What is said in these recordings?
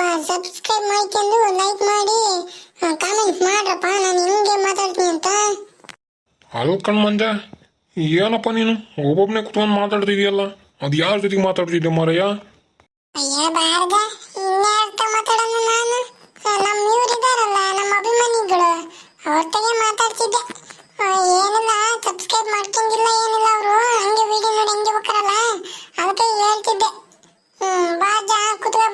ಸ್ವಲ್ಪ ಸಬ್ಸ್ಕ್ರೈಬ್ ಮಾಡ್ಕೊಂಡು ಲೈಕ್ ಮಾಡಿ. ಕಾಮೆಂಟ್ ಮಾಡ್ರಪ್ಪ ನಾನು ಹಿಂಗೆ ಮಾತಾಡ್ತೀನಿ ಅಂತ. ಅಲ್ಲ ಕಣ್ಮಂಜ ಏನಪ್ಪ ನೀನು? ಒಬ್ಬೊಬ್ಬನೇ ಕುತ್ಕೊಂಡು ಮಾತಾಡ್ತಿದ್ಯಲ್ಲ? ಅದು ಯಾರ ಜೊತೆಗೆ ಮಾತಾಡ್ತಿದ್ದೆ ಮಾರಯ್ಯ? ಅಯ್ಯ ಬಾರ್ದ ಇನ್ಯಾರ್ತ ಮಾತಾಡೋಣ ನಾನು? ನಮ್ಮ ಇವರಿದಾರಲ್ಲ ನಮ್ಮ ಅಭಿಮಾನಿಗಳು. ಅವ್ರತಾಗೆ ಮಾತಾಡ್ತಿದ್ದೆ. ಏನಿಲ್ಲ ಸಬ್ಸ್ಕ್ರೈಬ್ ಮಾಡ್ಕೊಂಡಿಲ್ಲ ಏನಿಲ್ಲ ಅವರು. ಹಂಗೆ ವಿಡಿಯೋ ನೋಡಿ ಹಂಗೆ ಹೋಗ್ತಾರಲ್ಲ. ಅದಕ್ಕೆ ಹೇಳ್ತಿದ್ದೆ. ಬಾ ಜಾ ಕುತ್ಕೋ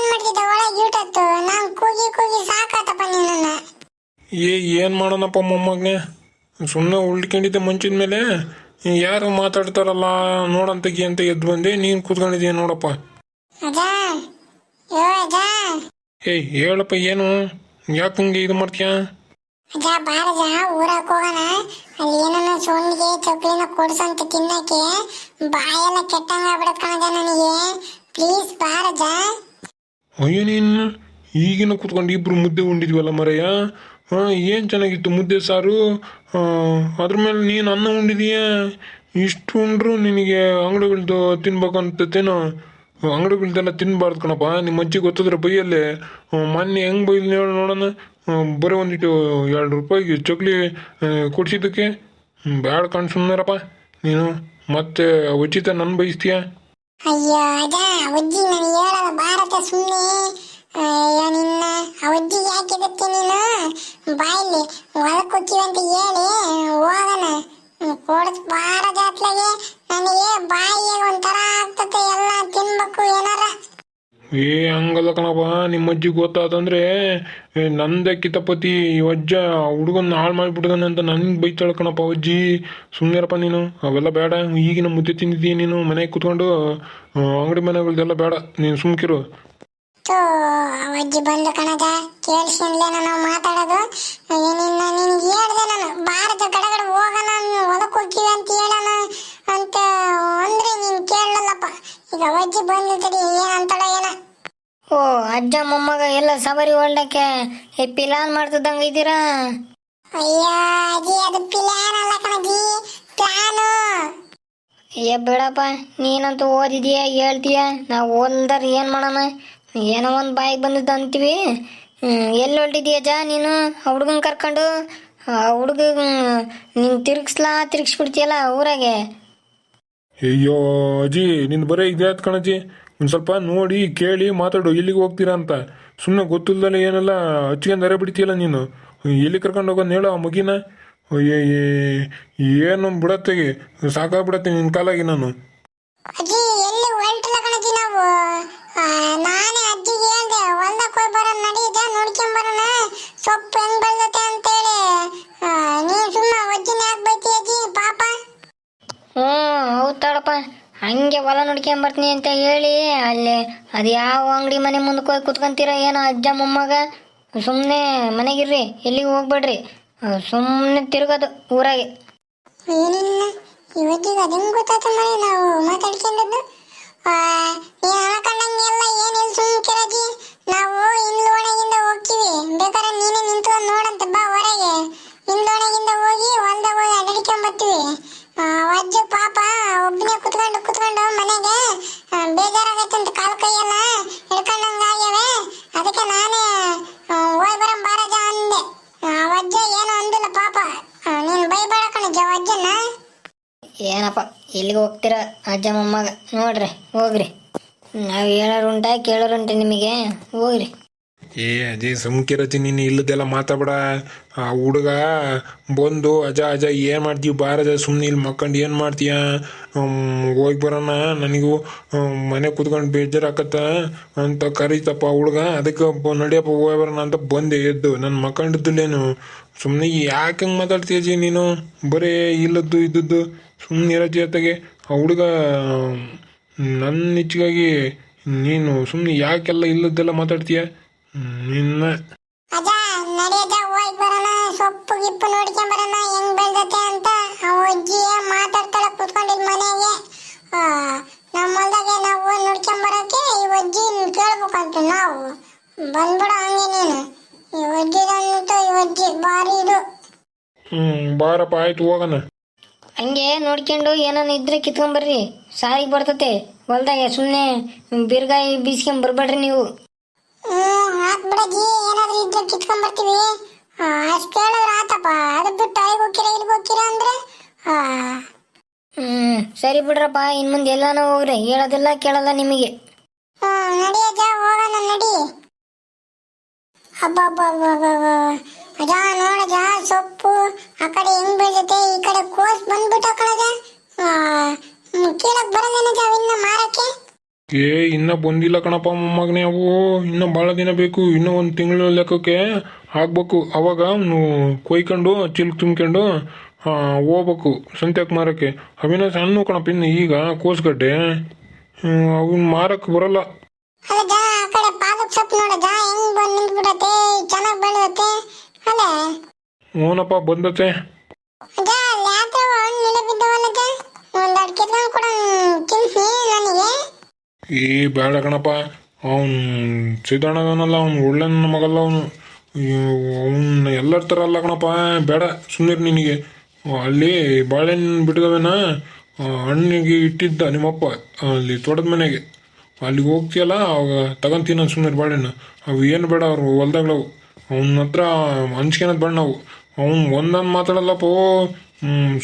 ಏನ್ ಮಾಡ್ತಿದ್ದೆ ಒಳಗೆ ನಾನು ಕೂಗಿ ಕೂಗಿ ಸಾಕಾತಪ್ಪ ಏ ಏನು ಮಾಡೋಣಪ್ಪ ಮೊಮ್ಮಗನೆ? ಸುಮ್ಮನೆ ಉಳ್ಕೊಂಡಿದ್ದೆ ಮಂಚಿನ ಮೇಲೆ. ಯಾರು ಮಾತಾಡ್ತಾರಲ್ಲ ನೋಡಂತಗಿ ಅಂತ ಎದ್ದು ಬಂದೆ. ನೀನು ಕೂತ್ಕೊಂಡಿದ್ದೀಯ ನೋಡಪ್ಪ. ಏಯ್ ಹೇಳಪ್ಪ ಏನು? ಯಾಕೆ ಹಂಗೆ ಇದು ಮಾಡ್ತೀಯ? ಅಜ್ಜ ಬಾರಜ ಊರಕ್ ಹೋಗೋಣ. ಅಲ್ಲಿ ಏನನ್ನ ಸೋನಿಗೆ ಚಕ್ಲಿನ ಕೊಡ್ಸಂತ ತಿನ್ನಕ್ಕೆ ಬಾಯೆಲ್ಲ ಕೆಟ್ಟಂಗ ಕಣಜ ನನಗೆ. ಪ್ಲೀಸ್ ಬಾರಜ ಅಯ್ಯೋ ನೀನು ಈಗಿನ ಕೂತ್ಕೊಂಡು ಇಬ್ರು ಮುದ್ದೆ ಉಂಡಿದ್ವಲ್ಲ ಮರಯ್ಯ? ಹಾಂ, ಏನು ಚೆನ್ನಾಗಿತ್ತು ಮುದ್ದೆ ಸಾರು? ಅದ್ರ ಮೇಲೆ ನೀನು ಅನ್ನ ಉಂಡಿದೀಯ? ಇಷ್ಟು ಉಂಡ್ರು ನಿನಗೆ ಅಂಗಡಿಗಳ್ದು ತಿನ್ಬೇಕಂತೇನೋ ಅಂಗಡಿಗಳ್ದೆಲ್ಲ ತಿನ್ಬಾರ್ದು ಕಣಪ್ಪ ನಿಮ್ಮ ಅಜ್ಜಿ ಗೊತ್ತಿದ್ರೆ ಬೈಯಲ್ಲಿ. ಮೊನ್ನೆ ಹೆಂಗೆ ಬೈದ್ನ ನೋಡೋಣ. ಬರೀ ಒಂದಿಟ್ಟು ಎರಡು ರೂಪಾಯಿಗೆ ಚಕ್ಲಿ ಕೊಡಿಸಿದ್ದಕ್ಕೆ. ಬ್ಯಾಡ ಕಣ್ ನೀನು ಮತ್ತೆ ಉಚಿತ ನನ್ನ ಬಯಸ್ತೀಯ? ಅಯ್ಯೋ, ಅದ ಅವಜ್ಜಿ ನಾನು ಹೇಳಲ್ಲ, ಭಾರತ ಸುಮ್ಮನೆ ನಿನ್ನ ಯಾಕೆ ಯಾಕಿದಕ್ಕೆ ನೀನು? ಬಾಯಲ್ಲಿ ಅಂತ ಹೇಳಿ, ಹೋಗೋಣ. ಕೊಡ್ಸ್ ಬಾರ ಜಾತ್ಲಾಗೆ ನನಗೆ ಬಾಯಿಗೆ ಒಂಥರ ಆಗ್ತತೆ, ಎಲ್ಲ ತಿನ್ಬೇಕು ಏನಾರ ಏ, ಹಂಗಲ್ಲ ಕಣಪ್ಪ ನಿಮ್ಮ ಅಜ್ಜಿ ಗೊತ್ತಾದಂದ್ರೆ ನಂದೇ ಕಿತಪತಿ ಅಜ್ಜ ಹುಡುಗನ್ನ ಹಾಳು ಮಾಡಿಬಿಡ್ದಾನೆ ಅಂತ ನನಗೆ ಬೈತಾಳೆ ಕಣಪ್ಪ ಅಜ್ಜಿ ಸುಮ್ಮನಿರಪ್ಪ ನೀನು, ಅವೆಲ್ಲ ಬೇಡ, ಈಗಿನ ಮುದ್ದೆ ತಿಂದಿದ್ದೀಯ ನೀನು, ಮನೆಗೆ ಕುತ್ಕೊಂಡು ಅಂಗಡಿ ಮನೆಗಳ್ದೆಲ್ಲ ಬೇಡ, ನೀನು ಸುಮ್ಕಿರು. ಅಜ್ಜಿ ಬಂದು ಕಣಜ, ಕೇಳಿಸ್ಕೊಂಡ್ಲೆ ನಾನು ಮಾತಾಡೋದು ನಿನ್ನ ನಿನ್ಗೆ ಹೇಳ್ದೆ ನಾನು, ಭಾರತ ಕಡೆಗಡೆ ಹೋಗೋಣ ಹೊಲಕ್ಕೆ ಹೋಗ್ತೀವಿ ಅಂತ ಹೇಳೋಣ. ಅಂತ ಅಂದ್ರೆ ನೀನ್ ಕೇಳಲ್ಲಪ್ಪ. ಈಗ ಅವಜ್ಜಿ ಬಂದಿದ್ರಿ ತಡಿ ಏನಂತಾಳ ಏನ? ಓ ಅಜ್ಜ ಮೊಮ್ಮಗ ಎಲ್ಲ ಸವಾರಿ ಹೊಂಡಕ್ಕೆ ಈ ಪಿಲಾನ್ ಮಾಡ್ತಿದ್ದಂಗ ಇದ್ದೀರಾ? ಅಯ್ಯ ಅಜ್ಜಿ ಅದು ಪ್ಲಾನ್ ಅಲ್ಲ ಕಣಜಿ ಪ್ಲಾನು ಏ ಬಿಡಪ್ಪ ನೀನಂತೂ ಓದಿದೀಯ ಹೇಳ್ತೀಯ? ನಾವು ಓದಲ್ದಾರ ಏನು ಮಾಡೋಣ? ಏನೋ ಒಂದು ಬಾಯಿಗೆ ಬಂದಿದ್ದು ಅಂತೀವಿ. ಎಲ್ಲಿ ಹೊರಟಿದೀಯ ಅಜ್ಜ ನೀನು ಹುಡುಗನ್ ಕರ್ಕೊಂಡು? ಆ ಹುಡುಗ ನೀನು ತಿರ್ಗಿಸ್ಲಾ ತಿರುಗಿಸ್ಬಿಡ್ತೀಯಲ್ಲ ಊರಾಗೆ? ಅಯ್ಯೋ ಅಜ್ಜಿ ನಿನ್ನ ಬರೀ ಇದಾಯ್ತು ಕಣಜ್ಜಿ? ಒಂದು ಸ್ವಲ್ಪ ನೋಡಿ, ಕೇಳಿ, ಮಾತಾಡು, ಎಲ್ಲಿಗೆ ಹೋಗ್ತೀರಾ ಅಂತ. ಸುಮ್ಮನೆ ಗೊತ್ತಿಲ್ದಲ್ಲ ಏನೆಲ್ಲ ಹಚ್ಕೊಂಡರೆ ಬಿಡ್ತೀಯಲ್ಲ ನೀನು? ಎಲ್ಲಿ ಕರ್ಕೊಂಡು ಹೋಗೋದು ಹೇಳು ಆ ಮಗಿನ? ಏನು ಬಿಡತ್ತೆಗೆ? ಸಾಕಾಗ್ಬಿಡತ್ತೆ ನಿನ್ನ ಕಾಲಾಗಿ ನಾನು. ನಾನೇ ಹೇಳ್ದೆ ಸೊಪ್ಪು ಹೆಂಗ್ ಬೆಳ್ದತೆ ಅಂತೇಳಿ ಆ, ನೀನ್ ಸುಮ್ಮ ಅಜ್ಜಿನ ಯಾಕೆ ಬೈತಿ ಅಜ್ಜಿ ಪಾಪ ಹ್ಞೂ ಹೌದು ತಡಪ್ಪ ಹಂಗೆ ಹೊಲ ನೋಡ್ಕೊಂಬರ್ತೀನಿ ಅಂತ ಹೇಳಿ ಅಲ್ಲಿ ಅದು ಯಾವ ಅಂಗಡಿ ಮನೆ ಮುಂದಕ್ಕೆ ಹೋಗಿ ಕುತ್ಕೊಂತೀರ ಏನೋ ಅಜ್ಜ ಮೊಮ್ಮಗ? ಸುಮ್ಮನೆ ಮನೆಗಿರ್ರಿ, ಎಲ್ಲಿಗೆ ಹೋಗ್ಬೇಡ್ರಿ. ಸುಮ್ಮನೆ ತಿರುಗೋದು ಊರಾಗೆ. ಏನಿಲ್ಲ, ಇವತ್ತಿಗೆ ಅದಂಗ್ ಗೊತ್ತಾತ ಮನೆ ನಾವು ಮಾತಾಡ್ಕೊಂಡದ್ದು? ನೀ ಅನ್ಕೊಂಡಂಗೆಲ್ಲ ಏನಿಲ್ಲ ಸುಮ್ಕಿರಜಿ ನಾವು ಹಿಂದ್ಲೋಣೆಗಿಂದ ಹೋಗ್ತೀವಿ. ಬೇಕಾದ್ರೆ ನೀನೇ ನಿಂತ್ಕೊಂಡು ನೋಡಂತ ಬಾ ಹೊರಗೆ. ಹಿಂದ್ಲೋಣೆಗಿಂದ ಹೋಗಿ ಹೊಲ್ದಾಗ ಹೋಗಿ ಅಡ್ಡಿಕೊಂಡ್ ಬರ್ತೀವಿ. ಅಜ್ಜ, ಪಾಪ ಒಬ್ಬನೇ ಕುತ್ಕೊಂಡು ಕುತ್ಕೊಂಡು ಮನೆಗೆ ಬೇಜಾರಾಗೈತೆ ಅಂತ ಕಾಲು ಕೈಯೆಲ್ಲ ಹಿಡ್ಕೊಂಡಂಗ ಅದಕ್ಕೆ ನಾನೇ ಹೋಗಿ ಬರಂ ಬಾರಜ ಅಂದೆ. ಅಜ್ಜ ಏನು ಅಂದಿಲ್ಲ ಪಾಪ. ನೀನು ಬೈಬೇಡ ಕಣಜ್ಜ ಅಜ್ಜನ ಏನಪ್ಪ, ಎಲ್ಲಿಗೆ ಹೋಗ್ತೀರ ಅಜ್ಜ ಮೊಮ್ಮಗ? ನೋಡ್ರಿ, ಹೋಗ್ರಿ. ನಾವು ಕೇಳೋರು ಕೇಳೋರುಂಟ ನಿಮಗೆ? ಹೋಗ್ರಿ. ಏ ಅಜಯ್ ಸುಮ್ಕಿರತಿ ನೀನು ಇಲ್ಲದೆಲ್ಲ ಮಾತಾಡ್ಬೇಡ. ಆ ಹುಡುಗ ಬಂದು ಅಜ ಅಜ ಏನು ಮಾಡ್ತೀವಿ ಬಾರಜ ಸುಮ್ಮನೆ ಇಲ್ಲಿ ಮಕ್ಕಂಡು ಏನು ಮಾಡ್ತೀಯ? ಹೋಗಿ ಬರೋಣ, ನನಗೂ ಮನೆ ಕೂತ್ಕೊಂಡು ಬೇಜಾರಾಕತ್ತ. ಅಂತ ಕರೀತಪ್ಪ ಹುಡುಗ. ಅದಕ್ಕೆ ನಡಿಯಪ್ಪ, ಹೋಗಿ ಬರೋಣ ಅಂತ ಬಂದೆ, ಎದ್ದು. ನನ್ನ ಮಕ್ಕಂಡಿದ್ದಿಲ್ಲೇನು ಸುಮ್ಮನೆ ಯಾಕೆ ಹಂಗೆ ಮಾತಾಡ್ತೀಯ ಅಜಿ ನೀನು? ಬರೀ ಇಲ್ಲದ್ದು ಇದ್ದದ್ದು. ಸುಮ್ಮನೆ ಇರೋ ಜೊತೆಗೆ. ಆ ಹುಡುಗ ನನ್ನ ಹೆಚ್ಚಿಗಾಗಿ ನೀನು ಸುಮ್ಮನೆ ಯಾಕೆಲ್ಲ ಇಲ್ಲದ್ದೆಲ್ಲ ಮಾತಾಡ್ತೀಯ? ನಿನ್ನ ಅಜ್ಜ ನಡೆಯದ ಹೋಗಿ ಬರೋಣ ಸೊಪ್ಪು ಗಿಪ್ಪು ನೋಡ್ಕೊಂಡ್ ಬರೋಣ ಹೆಂಗ್ ಬೆಳ್ದತೆ ಅಂತ ಆ ಅಜ್ಜಿ ಮಾತಾಡ್ತಾಳ ಕುತ್ಕೊಂಡಿದ್ ಮನೆಗೆ. ನಮ್ಮ ಹೊಲ್ದಾಗೆ ನಾವು ನೋಡ್ಕೊಂಡ್ ಬರಕ್ಕೆ ಈ ಅಜ್ಜಿ ಕೇಳ್ಬೇಕಂತ ನಾವು. ಬಂದ್ಬಿಡ ಹಂಗೆ ನೀನು. ಈ ಅಜ್ಜಿದಂತೂ ಈ ಅಜ್ಜಿ ಭಾರಿ ಇದು. ಹ್ಞೂ ಬಾರಪ್ಪ ಆಯ್ತು ಹೋಗೋಣ. ಹಂಗೆ ನೋಡ್ಕೊಂಡು ಏನಾನ ಇದ್ರೆ ಕಿತ್ಕೊಂಬರ್ರಿ ಸಾರಿಗೆ ಬರ್ತತೆ. ಹೊಲ್ದಾಗೆ ಸುಮ್ಮನೆ ಬಿರ್ಗಾಯಿ ಬೀಸ್ಕೊಂಡ್ ಬರ್ಬೇಡ್ರಿ ನೀವು. ಹ್ಮ್ ಹಾಕ್ಬಿಡಜ್ಜಿ ಏನಾದ್ರೂ ಇದ್ರೆ ಕಿತ್ಕೊಂಡ್ ಬರ್ತೀವಿ ಅಷ್ಟು ಕೇಳಿದ್ರೆ ಆತಪ್ಪ ಅದು ಬಿಟ್ಟು ಅಲ್ಲಿಗೆ ಹೋಗ್ತೀರಾ ಇಲ್ಲಿಗೆ ಹೋಗ್ತೀರಾ ಅಂದ್ರೆ? ಹ್ಮ್ ಸರಿ ಬಿಡ್ರಪ್ಪ ಇನ್ ಮುಂದೆ ಎಲ್ಲಾನು ಹೋಗ್ರಿ ಹೇಳೋದಿಲ್ಲ ಕೇಳಲ್ಲ ನಿಮಗೆ. ಹ್ಮ್, ನಡಿ ಅಜ್ಜ ಹೋಗೋಣ ನಡಿ. ಅಜ್ಜ ನೋಡಜ ಸೊಪ್ಪು ಆ ಕಡೆ ಹೆಂಗ್ ಬೆಳೆದೈತೆ ಈ ಕಡೆ ಕೋಸ್ ಬಂದ್ಬಿಟ್ಟ ಕಣಜ ಕೀಳಕ್ ಬರಲ್ಲೇನಜ ಇನ್ನ ಮಾರಕ್ಕೆ? ಏ ಇನ್ನ ಬಂದಿಲ್ಲ ಕಣಪ್ಪ ಮೊಮ್ಮಗನೇ ಅವು ಇನ್ನ ಭಾಳ ದಿನ ಬೇಕು ಇನ್ನೂ ಒಂದು ತಿಂಗಳ ಲೆಕ್ಕಕ್ಕೆ ಆಗ್ಬೇಕು. ಅವಾಗ ಅವನು ಕೊಯ್ಕೊಂಡು ಚಿಲ್ಕ್ ತುಂಬ್ಕೊಂಡು ಹೋಗ್ಬೇಕು ಸಂತ್ಯಾಕ್ ಮಾರಕ್ಕೆ ಅವಿನ ಸಣ್ಣ ಕಣಪ್ಪ ಇನ್ನು ಈಗ ಕೋಸ್ಗಡ್ಡೆ ಅವನ್ ಮಾರಕ್ಕೆ ಬರಲ್ಲ. ಹೋನಪ್ಪ ಹ್ಞೂನಪ್ಪ ಬಂದತೆ ಅಜ್ಜ ಅಲ್ಲಿ ಯಾತ್ರ ಹಣ್ಣು ಇಳೆ ಬಿದ್ದವಲ್ಲಜ ಒಂದ್ ಎರಡು ಕಿತ್ಕೊಂಡು ಕೂಡ ತಿನ್ಸಿ ನನಗೆ. ಏ, ಬೇಡ ಕಣಪ್ಪ. ಅವನು ಸಿದ್ದಣ್ಣನಲ್ಲ, ಅವನು ಒಳ್ಳೆ ಮಗಲ್ಲ ಅವನು. ಅವನ್ನ ಎಲ್ಲರ ಥರ ಅಲ್ಲ ಕಣಪ್ಪ. ಬೇಡ ಸುಮ್ಮನೆ ನಿನಗೆ. ಅಲ್ಲಿ ಬಾಳೆಹಣ್ಣು ಬಿಟ್ಟಿದವೇನ? ಹಣ್ಣಿಗೆ ಇಟ್ಟಿದ್ದ ನಿಮ್ಮಪ್ಪ ಅಲ್ಲಿ ತೋಟದ ಮನೆಗೆ. ಅಲ್ಲಿಗೆ ಹೋಗ್ತೀಯಲ್ಲ, ಅವಾಗ ತಗೊಂತೀನಿ ಸುಮ್ಮನೆ ಬಾಳೆಹಣ್ಣು. ಅವು ಏನು ಬೇಡ, ಅವ್ರು ಹೊಲ್ದಾಗ್ಲವು ಅವನ ಹತ್ರ ಹಂಚ್ಕೊಳೋದು ಬೇಡ ನಾವು. ಅವ್ನು ಒಂದೊಂದು ಮಾತಾಡಲ್ಲಪ್ಪ.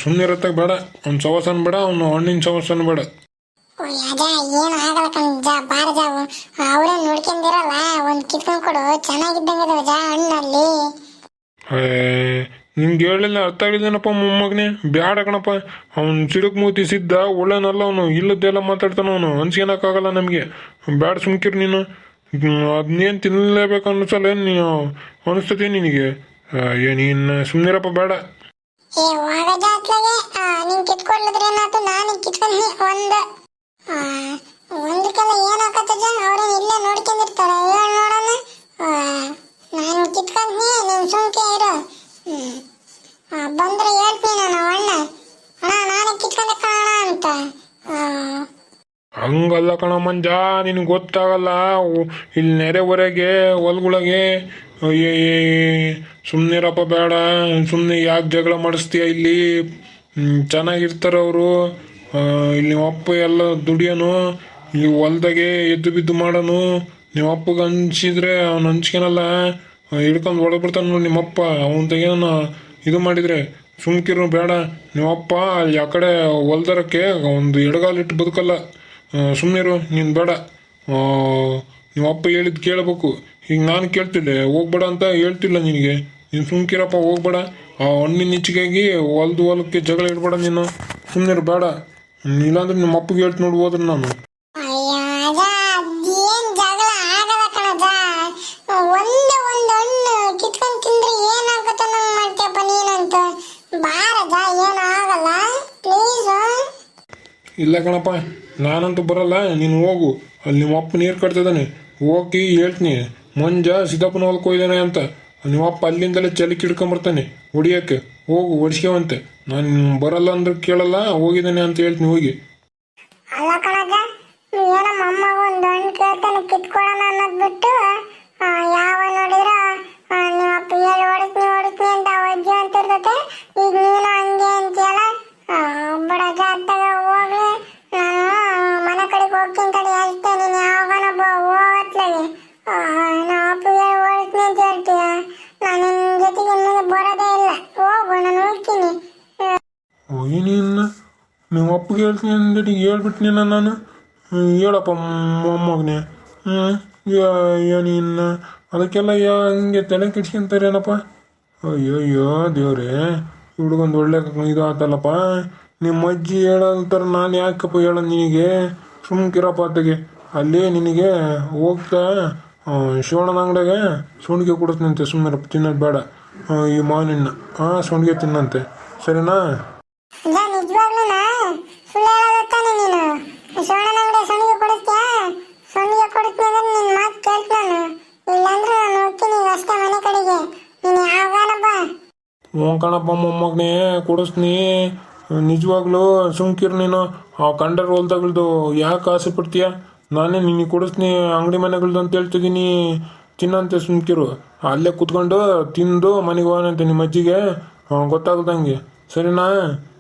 ಸುಮ್ಮನೆ ಇರತ್ತಾಗ ಬೇಡ. ಅವ್ನ ಸವಾಸನ ಬೇಡ, ಅವನು ಹಣ್ಣಿನ ಸವಾಸನ ಬೇಡ. ಅದ ಏನು ಆಗಲ್ಲ ಕಣ್ ಜಾ ಬಾರ ಜಾವು ಅವರೇ ನೋಡ್ಕೊಂಡಿರಲ್ಲ ಒಂದ್ ಕಿತ್ಕೊಂಡ್ ಕೊಡು ಚೆನ್ನಾಗಿದ್ದಂಗೆ ಅದಾವ ಜಾ ಹಣ್ಣಲ್ಲಿ. ನಿಮ್ಗೆ ಹೇಳಿಲ್ಲ ಅರ್ಥ ಆಗಿದ್ದೇನಪ್ಪ ಮೊಮ್ಮಗನೇ? ಬ್ಯಾಡ ಕಣಪ್ಪ ಅವ್ನು ಸಿಡುಕ್ ಮೂತಿ ಸಿದ್ದ ಒಳ್ಳೆನಲ್ಲ ಅವನು ಇಲ್ಲದ್ದೆಲ್ಲ ಮಾತಾಡ್ತಾನ ಅವನು ಅನ್ಸ್ಕೊಳಕ್ಕಾಗಲ್ಲ ನಮಗೆ. ಬ್ಯಾಡ ಸುಮ್ಕಿರು ನೀನು. ಅದನ್ನೇನು ತಿನ್ನಲೇಬೇಕು ಅನ್ನಿಸಲ್ಲ ನೀನು? ಅನಿಸ್ತತಿ ನಿನಗೆ. ನೀನು ಸುಮ್ಮನಿರಪ್ಪ ಬೇಡ ಏ ಹೋಗಜ ಅತ್ಲಾಗೆ ನಿನ್ ಕಿತ್ಕೊಡ್ಲಿದ್ರೆ ಏನಾಯ್ತು? ನಾನು ಕಿತ್ಕೊಂಡು ಒಂದ್. ಒಂದಕ್ಕೆಲ್ಲ ಏನಾಕತ್ತಜ ಅವ್ರೇನ್ ಇಲ್ಲೇ ನೋಡ್ಕೊಂಡಿರ್ತಾರ. ಹೇಳ ನೋಡೋಣ. ನಾನು ಕಿತ್ಕೊಂಡ್ನಿ ನೀನ್ ಸುಮ್ಕೆ ಇರು. ಬಂದ್ರೆ ಹೇಳ್ತೀನಿ ನಾನು ಅಣ್ಣ. ಅಣ್ಣ, ನಾನೇ ಕಿತ್ಕೊಂಡೆ ಕಾಣ ಅಂತ. ಹಂಗಲ್ಲ ಕಣ ಮಂಜ ನಿನ್ ಗೊತ್ತಾಗಲ್ಲ. ಇಲ್ಲಿ ನೆರೆಹೊರೆಗೆ, ಹೊಲ್ಗೊಳಗೆ ಸುಮ್ಮನಿರಪ್ಪ ಬೇಡ. ಸುಮ್ಮನೆ ಯಾಕೆ ಜಗಳ ಮಾಡಿಸ್ತೀಯ ಇಲ್ಲಿ? ಚೆನ್ನಾಗಿರ್ತಾರೆ ಅವರು ಇಲ್ಲಿ ಅಪ್ಪ ಎಲ್ಲ ದುಡಿಯೋನು, ಇಲ್ಲಿ ಹೊಲ್ದಾಗೆ ಎದ್ದು ಬಿದ್ದು ಮಾಡೋನು. ನಿಮ್ಮ ಅಪ್ಪಗೆ ಹಂಚಿದ್ರೆ ಅವ್ನು ಹಂಚ್ಕೊನಲ್ಲ ಹಿಡ್ಕೊಂಡು ಹೊಡೆದ್ಬಿಡ್ತಾನೆ ನೋಡಿ ನಿಮ್ಮಪ್ಪ ಅವನ ಇದು ಮಾಡಿದ್ರೆ ಸುಮ್ಕಿರು ಬೇಡ. ನಿಮ್ಮಪ್ಪ ಅಲ್ಲಿ ಆ ಕಡೆ ಹೊಲ್ದರಕ್ಕೆ ಒಂದು ಎಡಗಾಲಿಟ್ಟು ಬದುಕಲ್ಲ. ಸುಮ್ಮನಿರು ನೀನು ಬೇಡ. ನಿಮ್ಮಪ್ಪ ಹೇಳಿದ್ ಕೇಳಬೇಕು. ಈಗ ನಾನು ಕೇಳ್ತಿದ್ದೆ, ಹೋಗ್ಬೇಡ ಅಂತ ಹೇಳ್ತಿಲ್ಲ ನಿನಗೆ. ನೀನು ಸುಮ್ಕಿರಪ್ಪ, ಹೋಗ್ಬೇಡ. ಆ, ಹಣ್ಣಿನ ಇಚ್ಚಿಗಾಗಿ ಹೊಲ್ದು ಹೊಲಕ್ಕೆ ಜಗಳ ಇಡ್ಬೇಡ ನೀನು. ಸುಮ್ಮನಿರು ಬೇಡ. ಇಲ್ಲಾಂದ್ರೆ ನಿಮ್ಮ ಅಪ್ಪಗೆ ಹೇಳ್ತು ನೋಡಿ ಹೋದ್ರೆ ನಾನು. ಇಲ್ಲ ಕಣಪ್ಪ ನಾನಂತೂ ಬರಲ್ಲ ನೀನು ಹೋಗು. ಅಲ್ಲಿ ನಿಮ್ಮ ಅಪ್ಪ ನೀರು ಕಟ್ತಿದ್ದಾನೆ ಹೋಗಿ ಹೇಳ್ತೀನಿ. ಮಂಜ ಸಿದ್ದಪ್ಪನ ಹೊಲಕ್ಕೆ ಹೋಯ್ದಾನೆ ಅಂತ. ನಿಮ್ಮ ಅಪ್ಪ ಅಲ್ಲಿಂದಲೇ ಚಲಿಕ್ ಹಿಡ್ಕೊಂಬರ್ತಾನೆ ಹೊಡಿಯೋಕ್ಕೆ. ಹೋಗು ಓಡಿಸ್ಕೊಂತೆ ನಾನು ಬರಲ್ಲ ಅಂದ್ರೆ ಕೇಳಲ್ಲ ಹೋಗಿದ್ದಾನೆ ಅಂತ ಹೇಳ್ತೀನಿ ಹೋಗಿ. ಅಲ್ಲ ಕಣಜ ಏನೋ ನಮ್ಮ ಒಂದು ಹಣ್ಣು ಕೇಳ್ತಾನೆ ಕಿತ್ಕೊಳ್ಳೋಣ ಅನ್ನೋದ್ ಬಿಟ್ಟು ಆ, ಯಾವ ನೋಡಿದ್ರ ನಿಮ್ಮ ಅಪ್ಪ ಹೇಳಿ ಹೊಡಿಸ್ನಿ ಹೊಡಿಸ್ನಿ ಅಂತ ಅಜ್ಜಿ ಅಂತಿರ್ತತೆ ಈಗ ನೀನು ಹಂಗೆ ಅಂತೀಯಲ್ಲ ಬಿಡಜ ಅತ್ತಾಗ ಹೋಗ್ಲಿ ನಾನು ಮನೆ ಕಡೆಗೆ ಹೋಗ್ತೀನಿ ಏನಿನ್ನ ನಿಮ್ಮ ಅಪ್ಪಗೆ ಹೇಳ್ತೀನಿ ಅಂದ್ಬಿಟ್ಟು ಹೇಳ್ಬಿಟ್ನಿಲ್ಲ ನಾನು. ಹೇಳಪ್ಪ ಮೊಮ್ಮಗನೇ. ಹ್ಞೂ ಏನಿನ್ನ ಅದಕ್ಕೆಲ್ಲ ಯಾ, ಹಂಗೆ ತಲೆ ಕೆಡ್ಸ್ಕೊಂತಾರೇನಪ್ಪ ಅಯ್ಯೋ ದೇವ್ರೇ ಹುಡುಗೊಂದು ಒಳ್ಳೆ ಇದು ಆತಲ್ಲಪ್ಪ. ನಿಮ್ಮ ಅಜ್ಜಿ ಹೇಳಂತಾರ ನಾನು ಯಾಕಪ್ಪ ಹೇಳೋದು ನಿನಗೆ? ಸುಮ್ಕಿರಪ್ಪ ಅತ್ತಗೆ ಅಲ್ಲಿ ನಿನಗೆ ಹೋಗ್ತಾ ಶಿವಣ್ಣನ ಅಂಗಡಿಗೆ ಸೋಣಿಗೆ ಕೊಡುತ್ತಂತೆ ಸುಮ್ಮನೆ ತಿನ್ನೋದು ಬೇಡ. ಈ ಮಾವಿನ ಹಾಂ ಸೋಣಿಗೆ ತಿನ್ನಂತೆ. ಸರಿನಾ? ಕೊಡಿಸ್ತೀನಿ ಕಣಪ್ಪ ಮೊಮ್ಮಗನೇ ಕೊಡಿಸ್ನಿ ನಿಜವಾಗ್ಲೂ ಸುಮ್ಕಿರ್ ನೀನು, ಆ ಕಂಡರ್ ತಗಲ್ದು ಯಾಕೆ ಆಸೆ ಪಡ್ತೀಯ? ನಾನೇ ನಿನಗೆ ಕೊಡಿಸ್ತೀನಿ, ಅಂಗಡಿ ಮನೆಗಳ್ದು ಅಂತ ಹೇಳ್ತಿದ್ದೀನಿ. ತಿನ್ನಂತೆ ಸುಮ್ಕಿರು ಅಲ್ಲೇ ಕುತ್ಕೊಂಡು ತಿಂದು ಮನೆಗೆ ಹೋಗಂತೆ ನಿಮ್ಮ ಅಜ್ಜಿಗೆ ಗೊತ್ತಾಗ್ದಂಗೆ ಸರಿನಾ?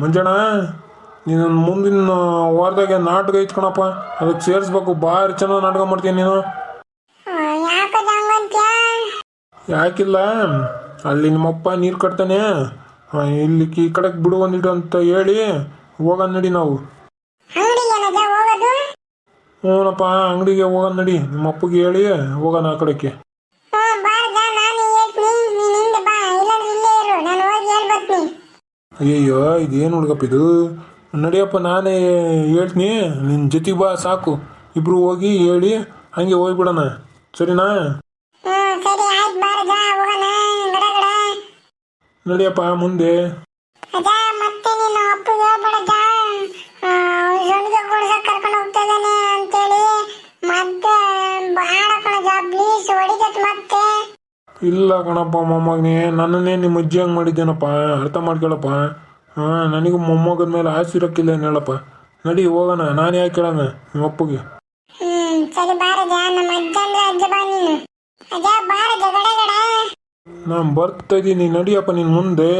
ಮಂಜಣ್ಣ ನೀನು ಮುಂದಿನ ವಾರದಾಗೆ ನಾಟಕ ಇಟ್ಕೊಣಪ್ಪ. ಅದಕ್ಕೆ ಸೇರಿಸ್ಬೇಕು. ಭಾರಿ ಚೆನ್ನಾಗಿ ನಾಟಕ ಮಾಡ್ತೀನಿ ನೀನು. ಯಾಕಿಲ್ಲ? ಅಲ್ಲಿ ನಿಮ್ಮಪ್ಪ ನೀರು ಕಟ್ತಾನೆ. ಇಲ್ಲಿ ಈ ಕಡೆಗೆ ಬಿಡು ಒಂದಿಡು ಅಂತ ಹೇಳಿ ಹೋಗೋಣ ನಡಿ ನಾವು. ಹ್ಞೂನಪ್ಪ ಅಂಗಡಿಗೆ ಹೋಗೋಣ ನಡಿ. ನಿಮ್ಮಪ್ಪಗೆ ಹೇಳಿ ಹೋಗೋಣ ಆ ಕಡೆಗೆ. ಅಯ್ಯಯ್ಯೋ ಇದೇನು ಹುಡುಗಪ್ಪ ಇದು? ನಡಿಯಪ್ಪ ನಾನೇ ಹೇಳ್ತೀನಿ ನಿನ್ನ ಜೊತೆಗೆ ಬಾ ಸಾಕು. ಇಬ್ರು ಹೋಗಿ ಹೇಳಿ ಹಂಗೆ ಹೋಗ್ಬಿಡೋಣ. ಸರಿನಾ? ನಡಿಯಪ್ಪ ಮುಂದೆ. ಅಂತೇಳಿ ಮತ್ತೆ ಬಹಳ ಕಣಜ ಪ್ಲೀಸ್ ಇಲ್ಲ ಕಣಪ್ಪ ಮೊಮ್ಮಗನೇ ನನ್ನನ್ನೇ ನಿಮ್ಮ ಅಜ್ಜಿ ಹಂಗೆ ಮಾಡಿದ್ದೇನಪ್ಪ ಅರ್ಥ ಮಾಡ್ಕೊಳಪ್ಪ. ಹಾಂ ನನಗೂ ಮೊಮ್ಮಗನ ಮೇಲೆ ಆಸೆ ಇರೋಕ್ಕಿಲ್ಲ ಹೇಳಪ್ಪ. ನಡಿ ಹೋಗೋಣ ನಾನು ಯಾಕೆ ಕೇಳೋಣ ನಿಮ್ಮ ಅಪ್ಪಗೆ. ಸರಿ ಬಾರಜ ನಮ್ಮ ಅಜ್ಜ ಅಂದ್ರೆ ಅಜ್ಜ ಬಾ ನೀನು. ಅಜ್ಜ ಬಾರಜ ಗಡ ಗಡ ನಾನು ಬರ್ತಾ ಇದ್ದೀನಿ ನಡಿಯಪ್ಪ ನಿನ್ನ ಮುಂದೆ.